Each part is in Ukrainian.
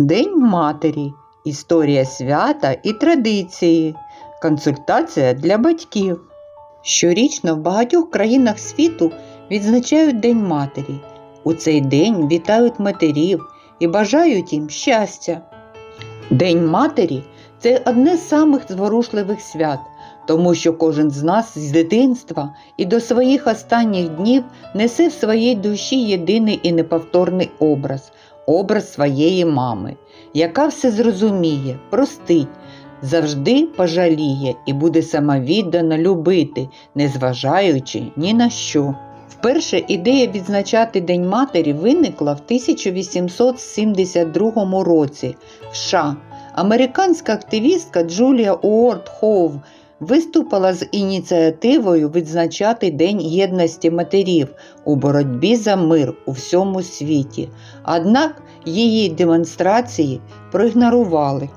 День матері. Історія свята і традиції. Консультація для батьків. Щорічно в багатьох країнах світу відзначають День матері. У цей день вітають матерів і бажають їм щастя. День матері це одне з самих зворушливих свят, тому що кожен з нас з дитинства і до своїх останніх днів несе в своїй душі єдиний і неповторний образ образ своєї мами, яка все зрозуміє, простить, завжди пожаліє і буде самовіддано любити, незважаючи ні на що. Вперше ідея відзначати День матері виникла в 1872 році в США. Американська активістка Джулія Уорд Хоув виступила з ініціативою відзначати День єдності матерів у боротьбі за мир у всьому світі. Однак її демонстрації проігнорували.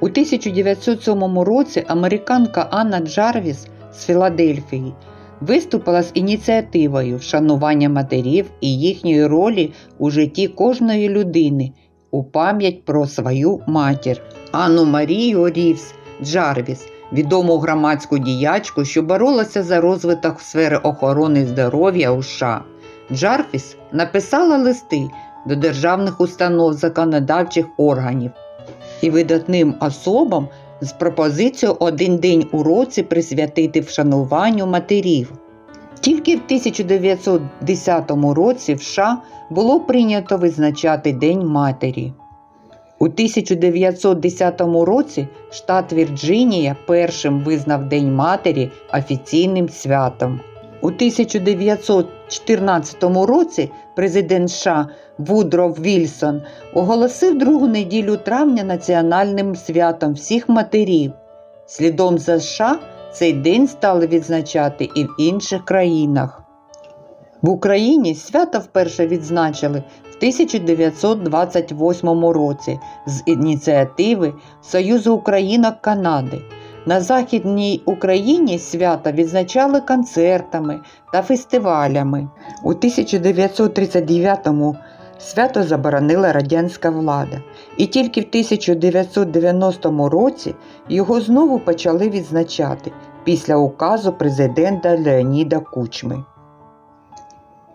У 1907 році американка Анна Джарвіс з Філадельфії виступила з ініціативою вшанування матерів і їхньої ролі у житті кожної людини у пам'ять про свою матір. Анну Марію Рівс Джарвіс, відому громадську діячку, що боролася за розвиток сфери охорони здоров'я у США. Джарвіс написала листи до державних установ законодавчих органів і видатним особам з пропозицією один день у році присвятити вшануванню матерів. Тільки в 1910 році в США було прийнято визначати День матері. У 1910 році штат Вірджинія першим визнав День матері офіційним святом. У 1914 році президент США Вудро Вільсон оголосив другу неділю травня національним святом всіх матерів. Слідом за США цей день стали відзначати і в інших країнах. В Україні свято вперше відзначили 1928 році з ініціативи Союзу Українок Канади. На Західній Україні свята відзначали концертами та фестивалями. У 1939-му свято заборонила радянська влада, і тільки в 1990 році його знову почали відзначати після указу президента Леоніда Кучми.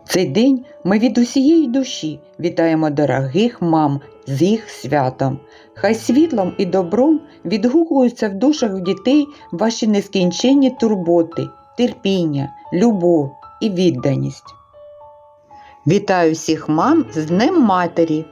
Цей день ми від усієї душі вітаємо дорогих мам з їх святом. Хай світлом і добром відгукуються в душах дітей ваші нескінченні турботи, терпіння, любов і відданість. Вітаю всіх мам з Днем Матері!